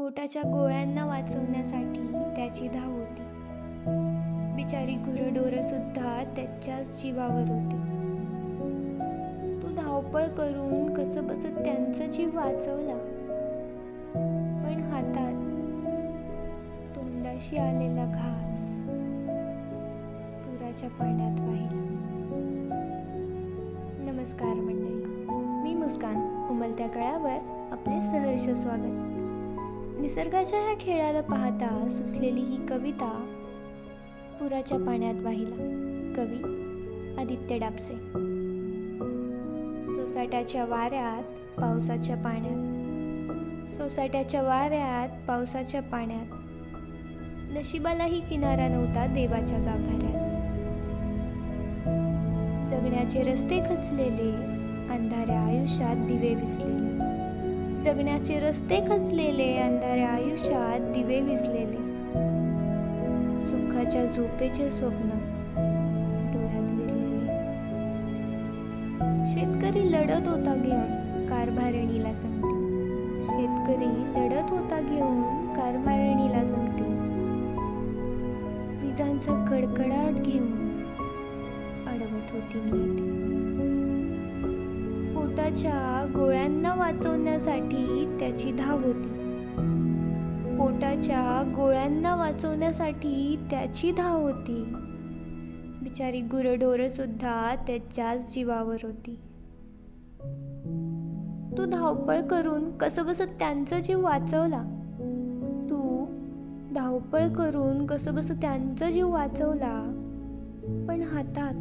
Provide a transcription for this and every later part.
पोटाच्या गोळ्यांना वाचवण्यासाठी त्याची धाव होती. बिचारी गुरडोरं सुद्धा त्याच्याच जीवावर होती. तू धावपळ करून कसं बसत त्यांचा जीव वाचवला. पण हातात तोंडाशी आलेला घास पुराच्या पाण्यात वाहिला नमस्कार मंडळी मी मुस्कान. उमलत्या कळ्यावर आपले सहर्ष स्वागत. निसर्गाच्या ह्या खेळाला पाहता सुचलेली ही कविता पुराच्या पाण्यात वाहिला. कवी आदित्य डापसे. सोसाट्याच्या वाऱ्यात पावसाच्या पाण्यात. सोसाट्याच्या वाऱ्यात पावसाच्या पाण्यात. नशिबालाही किनारा नव्हता देवाच्या गाभाऱ्यात. जगण्याचे रस्ते खचलेले अंधाऱ्या आयुष्यात दिवे विसलेले. जगण्याचे रस्ते खचलेले अंधाऱ्या आयुष्यात दिवे विसलेले सुखाच्या झोपेचे स्वप्न डोळ्यात विरलेले. शेतकरी लढत होता घेऊन कारभारणीला सांगते. शेतकरी लढत होता घेऊन कारभारणीला सांगते. विजांचा कडकडाट घेऊन अडवत होती नियती पोटाच्या गोळ्यांना वाचवण्यासाठी त्याची धाव होती. पोटाच्या गोळ्यांना वाचवण्यासाठी त्याची धाव होती. बिचारी गुरढोरं सुद्धा त्याच्याच जीवावर होती. तू धावपळ करून कसं बसत त्यांचा जीव वाचवला? तू धावपळ करून कसं बस त्यांचा जीव वाचवला? पण हातात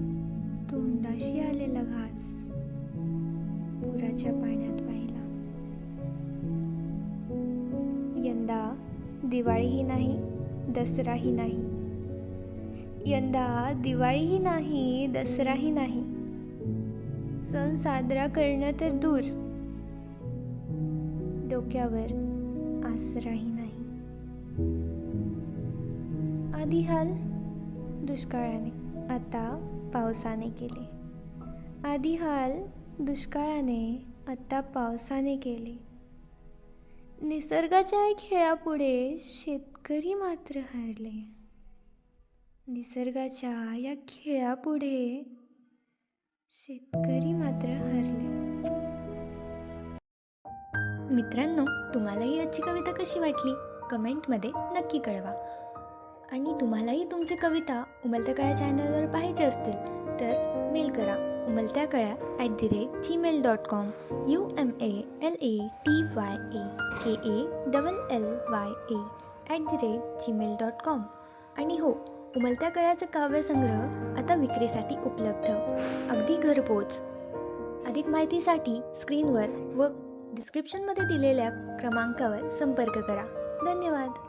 तोंडाशी आलेला घास. समुद्राच्या पाण्यात वाहिला यंदा दिवाळीही नाही दसराही नाही. यंदा दिवाळीही नाही दसराही नाही. सण साजरा करणं तर दूर. डोक्यावर आसराही नाही. आधी हाल दुष्काळाने आता पावसाने केले. आधी हाल दुष्काळाने आत्ता पावसाने केले. निसर्गाच्या या खेळापुढे शेतकरी मात्र हरले. निसर्गाच्या या खेळापुढे शेतकरी मात्र हरले. मित्रांनो तुम्हालाही आजची कविता कशी वाटली? कमेंटमध्ये नक्की कळवा. आणि तुम्हालाही तुमची कविता उमलत्या काळा चॅनलवर पाहायचे असतील तर मेल करा. उमलत्या कळ्या at the rate Gmail dot com U M A L A T Y A K A double L Y A at the rate Gmail dot com आणि हो उमलत्या कळ्याचा काव्यसंग्रह आता विक्रीसाठी उपलब्ध. अगदी घरपोच. अधिक माहितीसाठी स्क्रीनवर व डिस्क्रिप्शनमध्ये दिलेल्या क्रमांकावर संपर्क करा. धन्यवाद.